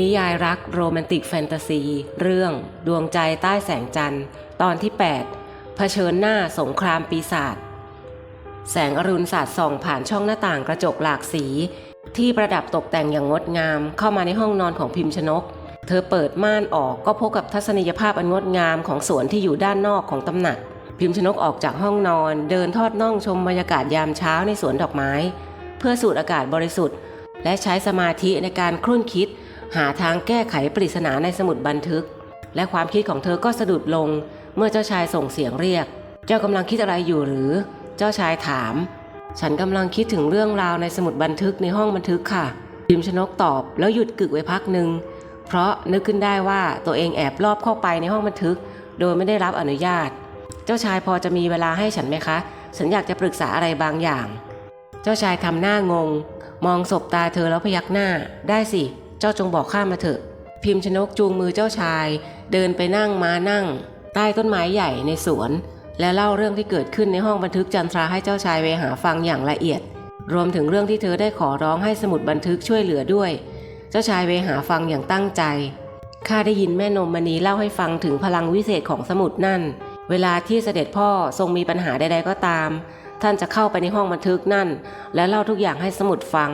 นิยายรักโรแมนติกแฟนตาซี เรื่องดวงใจใต้แสงจันทร์ ตอนที่ 8 เผชิญหน้าสงครามปีศาจแสงอรุณสาดส่องผ่านช่องหน้าต่างกระจกหลากสี ที่ประดับตกแต่งอย่างงดงามเข้ามาในห้องนอนของพิมพ์ชนก เธอเปิดม่านออกก็พบกับทัศนียภาพอันงดงามของสวนที่อยู่ด้านนอกของตำหนัก พิมพ์ชนกออกจากห้องนอน เดินทอดน่องชมบรรยากาศยามเช้าในสวนดอกไม้ เพื่อสูดอากาศบริสุทธิ์ และใช้สมาธิในการครุ่นคิด หาทางแก้ไขปริศนาในสมุดบันทึก และความคิดของเธอก็สะดุดลงเมื่อเจ้าชายส่งเสียงเรียก เจ้ากำลังคิดอะไรอยู่หรือ เจ้าชายถาม ฉันกำลังคิดถึงเรื่องราวในสมุดบันทึกในห้องบันทึกค่ะพิมพ์ชนกตอบแล้วหยุดกึกไว้พักหนึ่งเพราะนึกขึ้นได้ว่าตัวเองแอบลอบเข้าไปในห้องบันทึก โดยไม่ได้รับอนุญาต เจ้าชายพอจะมีเวลาให้ฉันไหมคะ ฉันอยากจะปรึกษาอะไรบางอย่าง เจ้าชายทำหน้างง มองศบตาเธอแล้วพยักหน้าได้สิ จ้าจงบอกข้ามาเถอะ พิมพ์ชนกจูงมือเจ้าชาย เดินไปนั่งมานั่ง ใต้ต้นไม้ใหญ่ในสวน และเล่าเรื่องที่เกิดขึ้นในห้องบันทึกจันทราให้เจ้าชายเวหาฟังอย่างละเอียด รวมถึงเรื่องที่เธอได้ขอร้องให้สมุดบันทึกช่วยเหลือด้วย เจ้าชายเวหาฟังอย่างตั้งใจข้าได้ยินแม่นมมณีเล่าให้ฟังถึงพลังวิเศษของสมุดนั่น เวลาที่เสด็จพ่อทรงมีปัญหาใดๆก็ตาม ท่านจะเข้าไปในห้องบันทึกนั่น และเล่าทุกอย่างให้สมุดฟัง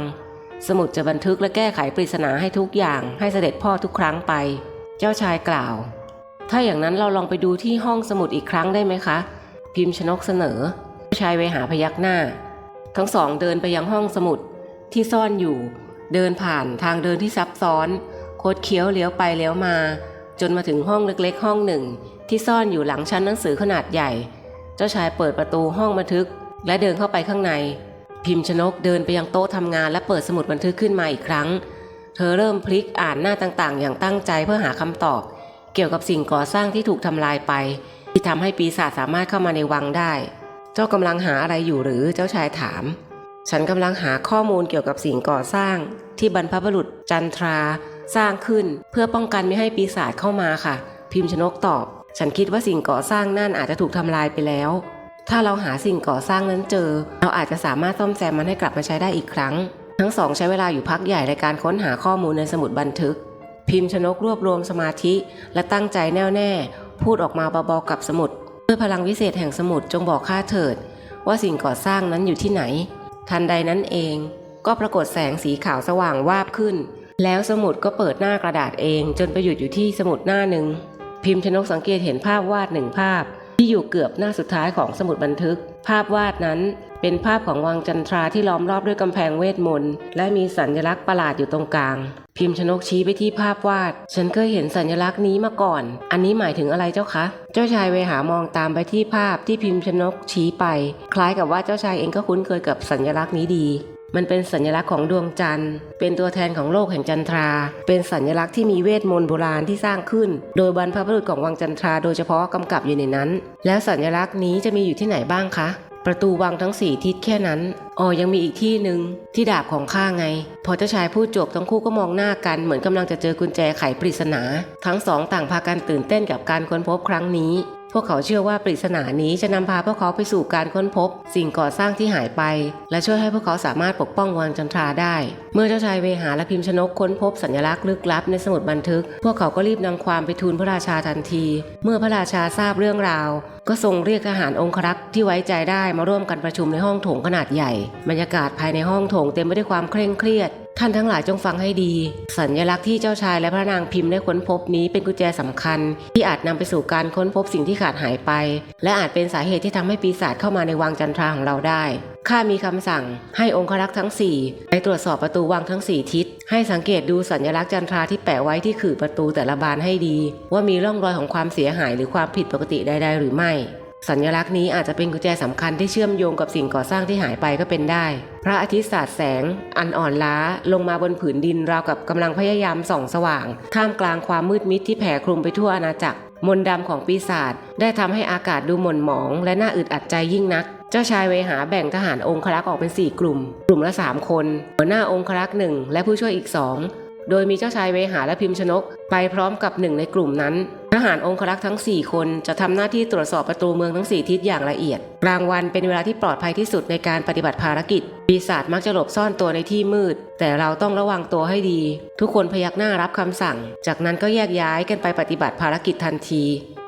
สมุดจะบันทึกและแก้ไขปริศนาให้ทุกอย่างให้เสด็จพ่อทุกครั้งไป เจ้าชายกล่าว ถ้าอย่างนั้นเราลองไปดูที่ห้องสมุดอีกครั้งได้ไหมคะ พิมพ์ชนกเสนอเจ้าชายเวหาพยักหน้า ทั้งสองเดินไปยังห้องสมุดที่ซ่อนอยู่ เดินผ่านทางเดินที่ซับซ้อน โคดเคี้ยวเลี้ยวไปเลี้ยวมา จนมาถึงห้องเล็กๆ ห้องหนึ่ง ที่ซ่อนอยู่หลังชั้นหนังสือขนาดใหญ่ เจ้าชายเปิดประตูห้องบันทึก และเดินเข้าไปข้างใน พิมพ์ชนกเดินไปยังโต๊ะทำงานและเปิดสมุดบันทึกขึ้นมาอีกครั้ง เธอเริ่มพลิกอ่านหน้าต่างๆ อย่างตั้งใจเพื่อหาคำตอบ เกี่ยวกับสิ่งก่อสร้างที่ถูกทำลายไป ที่ทำให้ปีศาจสามารถเข้ามาในวังได้ เจ้ากำลังหาอะไรอยู่หรือเจ้าชายถาม ฉันกำลังหาข้อมูลเกี่ยวกับสิ่งก่อสร้าง ที่บรรพบุรุษจันทรา สร้างขึ้น เพื่อป้องกันไม่ให้ปีศาจเข้ามาค่ะ พิมพ์ชนกตอบ ฉันคิดว่าสิ่งก่อสร้างนั่นอาจจะถูกทำลายไปแล้ว ถ้าเราหาสิ่งก่อสร้างนั้นเจอ เราอาจจะสามารถซ่อมแซมมันให้กลับมาใช้ได้อีกครั้ง ทั้งสองใช้เวลาอยู่พักใหญ่ในการค้นหาข้อมูลในสมุดบันทึก พิมพ์ชนกรวบรวมสมาธิ และตั้งใจแน่วแน่ พูดออกมาเบาๆกับสมุดด้วยพลังวิเศษแห่งสมุดจงบอกข้าเถิด ว่าสิ่งก่อสร้างนั้นอยู่ที่ไหน ทันใดนั้นเอง ก็ปรากฏแสงสีขาวสว่างวาบขึ้น แล้วสมุดก็เปิดหน้ากระดาษเอง จนไปหยุดอยู่ที่สมุดหน้าหนึ่งพิมพ์ชนกสังเกตเห็นภาพวาดหนึ่งภาพ ที่อยู่เกือบหน้าสุดท้ายของสมุดบันทึก ภาพวาดนั้นเป็นภาพของวังจันทราที่ล้อมรอบด้วยกำแพงเวทมนต์และมีสัญลักษณ์ประหลาดอยู่ตรงกลาง พิมพ์ชนกชี้ไปที่ภาพวาด ฉันเคยเห็นสัญลักษณ์นี้มาก่อน อันนี้หมายถึงอะไรเจ้าคะ เจ้าชายเวหามองตามไปที่ภาพที่พิมพ์ชนกชี้ไป คล้ายกับว่าเจ้าชายเองก็คุ้นเคยกับสัญลักษณ์นี้ดี มันเป็นสัญลักษณ์ของดวงจันทร์ เป็นตัวแทนของโลกแห่งจันทรา เป็นสัญลักษณ์ที่มีเวทมนต์โบราณที่สร้างขึ้น โดยบรรพบุรุษของวังจันทราโดยเฉพาะกำกับอยู่ในนั้น แล้วสัญลักษณ์นี้จะมีอยู่ที่ไหนบ้างคะ ประตูวังทั้งสี่ทิศแค่นั้นอ๋อยังมีอีกที่หนึ่งที่ดาบของข้าไง พอเจ้าชายพูดจบทั้งคู่ก็มองหน้ากันเหมือนกำลังจะเจอกุญแจไขปริศนา ทั้งสองต่างพากันตื่นเต้นกับการค้นพบครั้งนี้ พวกเขาเชื่อว่าปริศนานี้จะนำพาพวกเขาไปสู่การค้นพบ สิ่งก่อสร้างที่หายไป และช่วยให้พวกเขาสามารถปกป้องวังจันทราได้ เมื่อเจ้าชายเวหาและพิมพ์ชนกค้นพบสัญลักษณ์ลึกลับในสมุดบันทึก พวกเขาก็รีบนำความไปทูลพระราชาทันที เมื่อพระราชาทราบเรื่องราว ก็ทรงเรียกทหารองครักษ์ที่ไว้ใจได้มาร่วมกันประชุมในห้องโถงขนาดใหญ่ บรรยากาศภายในห้องโถงเต็มไปด้วยความเคร่งเครียด ท่านทั้งหลายจงฟังให้ดี สัญลักษณ์ที่เจ้าชายและพระนางพิมพ์ได้ค้นพบนี้เป็นกุญแจสำคัญ ที่อาจนำไปสู่การค้นพบสิ่งที่ขาดหายไป และอาจเป็นสาเหตุที่ทำให้ปีศาจเข้ามาในวังจันทราของเราได้ข้ามีคำสั่งให้องครักษ์ทั้ง4ไปตรวจสอบประตูวังทั้ง4ทิศ ให้สังเกตดูสัญลักษณ์จันทราที่แปะไว้ที่ขื่อประตูแต่ละบานให้ดี ว่ามีร่องรอยของความเสียหายหรือความผิดปกติใดๆหรือไม่ สัญลักษณ์นี้อาจจะเป็นกุญแจสำคัญที่เชื่อมโยงกับสิ่งก่อสร้างที่หายไปก็เป็นได้ พระอาทิตย์สาดแสง อันอ่อนล้าลงมาบนผืนดินราวกับกำลังพยายามส่องสว่าง ท่ามกลางความมืดมิดที่แผ่คลุมไปทั่วอาณาจักร มนต์ดำของปีศาจได้ทำให้อากาศดูหม่นหมอง และน่าอึดอัดใจยิ่งนัก เจ้าชายเวหาแบ่งทหารองครักษ์ออกเป็น 4 กลุ่ม กลุ่มละ 3 คน หัวหน้าองครักษ์หนึ่งและผู้ช่วยอีกสองโดยมีเจ้าชายเวหาและพิมพ์ชนก ไปพร้อมกับหนึ่งในกลุ่มนั้น ทหารองครักษ์ทั้ง 4 คนจะทำหน้าที่ตรวจสอบประตูเมืองทั้ง 4 ทิศอย่างละเอียด กลางวันเป็นเวลาที่ปลอดภัยที่สุดในการปฏิบัติภารกิจ ปีศาจมักจะหลบซ่อนตัวในที่มืด แต่เราต้องระวังตัวให้ดี ทุกคนพยักหน้ารับคำสั่ง จากนั้นก็แยกย้ายกันไปปฏิบัติภารกิจทันที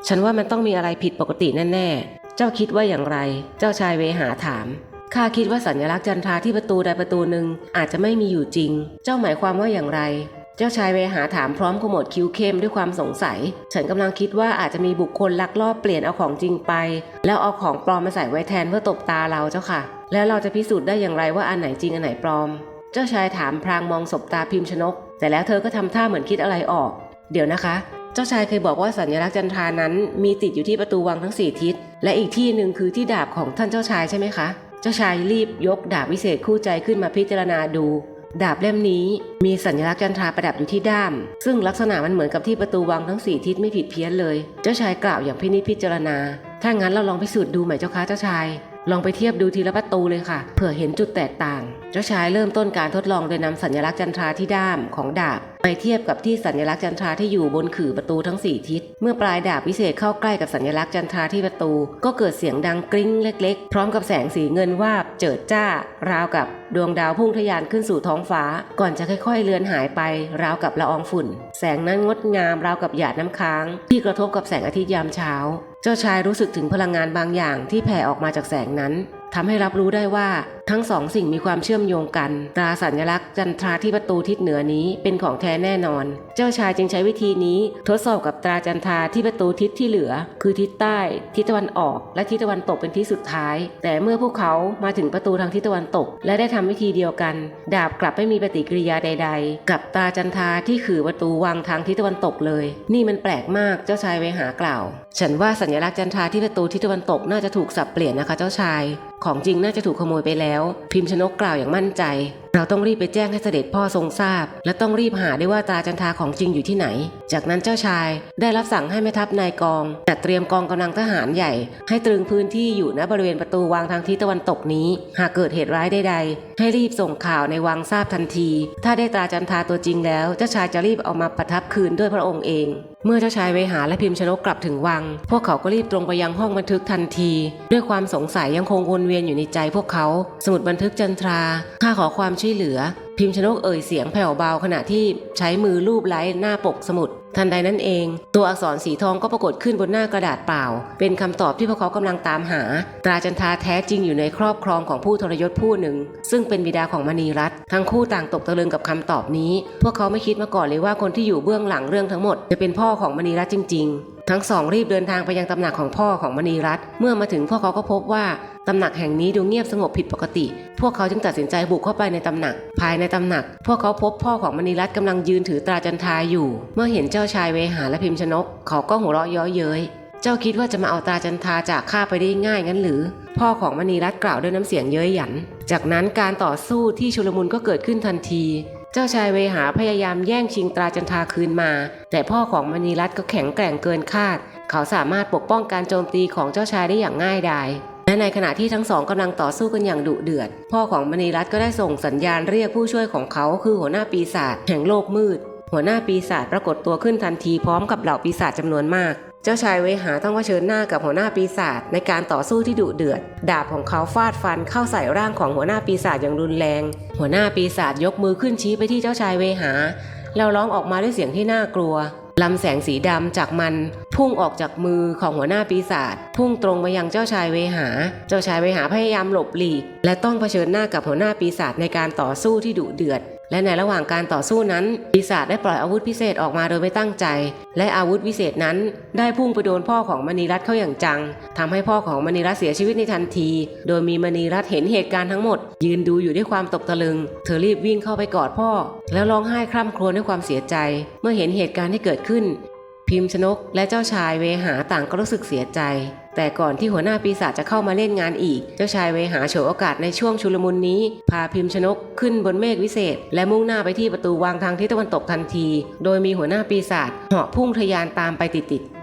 ฉันว่ามันต้องมีอะไรผิดปกติแน่ๆ เจ้าคิดว่าอย่างไร เจ้าชายเวหาถามข้าคิดว่าสัญลักษณ์จันทราที่ประตูใดประตูหนึ่งอาจจะไม่มีอยู่จริง เจ้าหมายความว่าอย่างไร เจ้าชายเวหาถามพร้อมขมวดคิ้วเข้มด้วยความสงสัย ฉันกำลังคิดว่าอาจจะมีบุคคลลักลอบเปลี่ยนเอาของจริงไป แล้วเอาของปลอมมาใส่ไว้แทนเพื่อตบตาเราเจ้าค่ะ แล้วเราจะพิสูจน์ได้อย่างไรว่าอันไหนจริงอันไหนปลอม เจ้าชายถามพรางมองศบตาพิมพ์ชนก แต่แล้วเธอก็ทำท่าเหมือนคิดอะไรออก เดี๋ยวนะคะ เจ้าชายเคยบอกว่าสัญลักษณ์จันทรานั้น มีติดอยู่ที่ประตูวังทั้งสี่ทิศ และอีกที่หนึ่งคือที่ดาบของท่านเจ้าชายใช่ไหมคะ เจ้าชายรีบยกดาบวิเศษคู่ใจขึ้นมาพิจารณาดู ดาบเล่มนี้มีสัญลักษณ์จันทราประดับอยู่ที่ด้าม ซึ่งลักษณะมันเหมือนกับที่ประตูวังทั้งสี่ทิศไม่ผิดเพี้ยนเลย เจ้าชายกล่าวอย่างพินิจพิจารณา ถ้างั้นเราลองพิสูจน์ดูไหมเจ้าคะเจ้าชาย ลองไปเทียบดูทีละประตูเลยค่ะ เผื่อเห็นจุดแตกต่าง เจ้าชายเริ่มต้นการทดลองโดยนำสัญลักษณ์จันทราที่ด้ามของดาบ ไปเทียบกับที่สัญลักษณ์จันทราที่อยู่บนขื่อประตูทั้งสี่ทิศ เมื่อปลายดาบวิเศษเข้าใกล้กับสัญลักษณ์จันทราที่ประตู ก็เกิดเสียงดังกริ้งเล็กๆ พร้อมกับแสงสีเงินวาบเจิดจ้า ราวกับดวงดาวพุ่งทะยานขึ้นสู่ท้องฟ้า ก่อนจะค่อยๆ เลือนหายไป ราวกับละอองฝุ่น แสงนั้นงดงามราวกับหยาดน้ำค้าง ที่กระทบกับแสงอาทิตย์ยามเช้า เจ้าชายรู้สึกถึงพลังงานบางอย่างที่แผ่ออกมาจากแสงนั้นทำให้รับรู้ได้ว่า ทั้งสองสิ่งมีความเชื่อมโยงกัน ตราสัญลักษณ์จันทราที่ประตูทิศเหนือนี้เป็นของแท้แน่นอน เจ้าชายจึงใช้วิธีนี้ ทดสอบกับตราจันทราที่ประตูทิศที่เหลือ คือทิศใต้ ทิศตะวันออก และทิศตะวันตกเป็นที่สุดท้าย แต่เมื่อพวกเขามาถึงประตูทางทิศตะวันตก และได้ทำวิธีเดียวกัน ดาบกลับไม่มีปฏิกิริยาใด ๆ กับตราจันทราที่ขือประตูวังทางทิศตะวันตกเลย นี่มันแปลกมากเจ้าชายเวหากล่าว ฉันว่าสัญลักษณ์จันทราที่ประตูทิศตะวันตกน่าจะถูกสับเปลี่ยนนะคะเจ้าชาย ของจริงน่าจะถูกขโมยไปแล้วพิมพ์ชนกกล่าวอย่างมั่นใจ เราต้องรีบไปแจ้งให้เสด็จพ่อทรงทราบ และต้องรีบหาได้ว่าตาจันทาของจริงอยู่ที่ไหน จากนั้นเจ้าชายได้รับสั่งให้แม่ทัพนายกองจัดเตรียมกองกำลังทหารใหญ่ ให้ตรึงพื้นที่อยู่ณบริเวณประตูวังทางทิศตะวันตกนี้ หากเกิดเหตุร้ายใดๆ ให้รีบส่งข่าวในวังทราบทันที ถ้าได้ตาจันทาตัวจริงแล้ว เจ้าชายจะรีบเอามาประทับคืนด้วยพระองค์เอง เมื่อเจ้าชายเวหาและพิมพ์ชนกกลับถึงวัง พวกเขาก็รีบตรงไปยังห้องบันทึกทันที ด้วยความสงสัยยังคงวนเวียนอยู่ในใจพวกเขา สมุดบันทึกจันทราข้าขอความช่วยเหลือ พิมพ์ชนกเอ่ยเสียงแผ่วเบาขณะที่ใช้มือลูบไล้หน้าปกสมุด ทันใดนั้นเอง ตัวอักษรสีทองก็ปรากฏขึ้นบนหน้ากระดาษเปล่า เป็นคำตอบที่พวกเขากำลังตามหา ตราจันทาแท้จริงอยู่ในครอบครองของผู้ทรยศผู้หนึ่ง ซึ่งเป็นบิดาของมณีรัตน์ทั้งคู่ต่างตกตะลึงกับคำตอบนี้ พวกเขาไม่คิดมาก่อนเลยว่าคนที่อยู่เบื้องหลังเรื่องทั้งหมด จะเป็นพ่อของมณีรัตน์จริง ๆทั้งสองรีบเดินทางไปยังตำหนักของพ่อของมณีรัตน์เมื่อมาถึงพวกเขาก็พบว่าตำหนักแห่งนี้ดูเงียบสงบผิดปกติ พวกเขาจึงตัดสินใจบุกเข้าไปในตำหนัก ภายในตำหนัก พวกเขาพบพ่อของมณีรัตน์กำลังยืนถือตราจันทาอยู่ เมื่อเห็นเจ้าชายเวหาและพิมพ์ชนก เขาก็หัวเราะเย้อเย้ยเจ้าคิดว่าจะมาเอาตราจันทาจากข้าไปได้ง่ายงั้นหรือ พ่อของมณีรัตน์กล่าวด้วยน้ำเสียงเย้ยหยัน จากนั้นการต่อสู้ที่ชุลมุนก็เกิดขึ้นทันที เจ้าชายเวหาพยายามแย่งชิงตราจันทาคืนมา แต่พ่อของมณีรัตน์ก็แข็งแกร่งเกินคาด เขาสามารถปกป้องการโจมตีของเจ้าชายได้อย่างง่ายดายและในขณะที่ทั้งสองกำลังต่อสู้กันอย่างดุเดือด พ่อของมณีรัตน์ก็ได้ส่งสัญญาณเรียกผู้ช่วยของเขาคือหัวหน้าปีศาจแห่งโลกมืด หัวหน้าปีศาจปรากฏตัวขึ้นทันทีพร้อมกับเหล่าปีศาจจำนวนมาก เจ้าชายเวหาต้องเผชิญหน้ากับหัวหน้าปีศาจในการต่อสู้ที่ดุเดือด ดาบของเขาฟาดฟันเข้าใส่ร่างของหัวหน้าปีศาจอย่างรุนแรง หัวหน้าปีศาจยกมือขึ้นชี้ไปที่เจ้าชายเวหา แล้วร้องออกมาด้วยเสียงที่น่ากลัวลำแสงสีดำจากมัน พุ่งออกจากมือของหัวหน้าปีศาจพุ่งตรงมายังเจ้าชายเวหา เจ้าชายเวหาพยายามหลบหลีก และต้องเผชิญหน้ากับหัวหน้าปีศาจในการต่อสู้ที่ดุเดือด และในระหว่างการต่อสู้นั้น ปีศาจได้ปล่อยอาวุธพิเศษออกมาโดยไม่ตั้งใจ และอาวุธวิเศษนั้น ได้พุ่งไปโดนพ่อของมณีรัตน์เข้าอย่างจังทำให้พ่อของมณีรัตน์เสียชีวิตในทันที โดยมีมณีรัตน์เห็นเหตุการณ์ทั้งหมด ยืนดูอยู่ด้วยความตกตะลึง เธอรีบวิ่งเข้าไปกอดพ่อ แล้วร้องไห้คร่ำครวญด้วยความเสียใจ เมื่อเห็นเหตุการณ์ที่เกิดขึ้น พิมพ์ชนกและเจ้าชายเวหาต่างก็รู้สึกเสียใจ แต่ก่อนที่หัวหน้าปีศาจจะเข้ามาเล่นงานอีก เจ้าชายเวหาโฉโอกาสในช่วงชุลมุนนี้ พาพิมพ์ชนกขึ้นบนเมฆวิเศษ และมุ่งหน้าไปที่ประตูวางทางทิศตะวันตกทันที โดยมีหัวหน้าปีศาจเหาะพุ่งทะยานตามไปติดๆ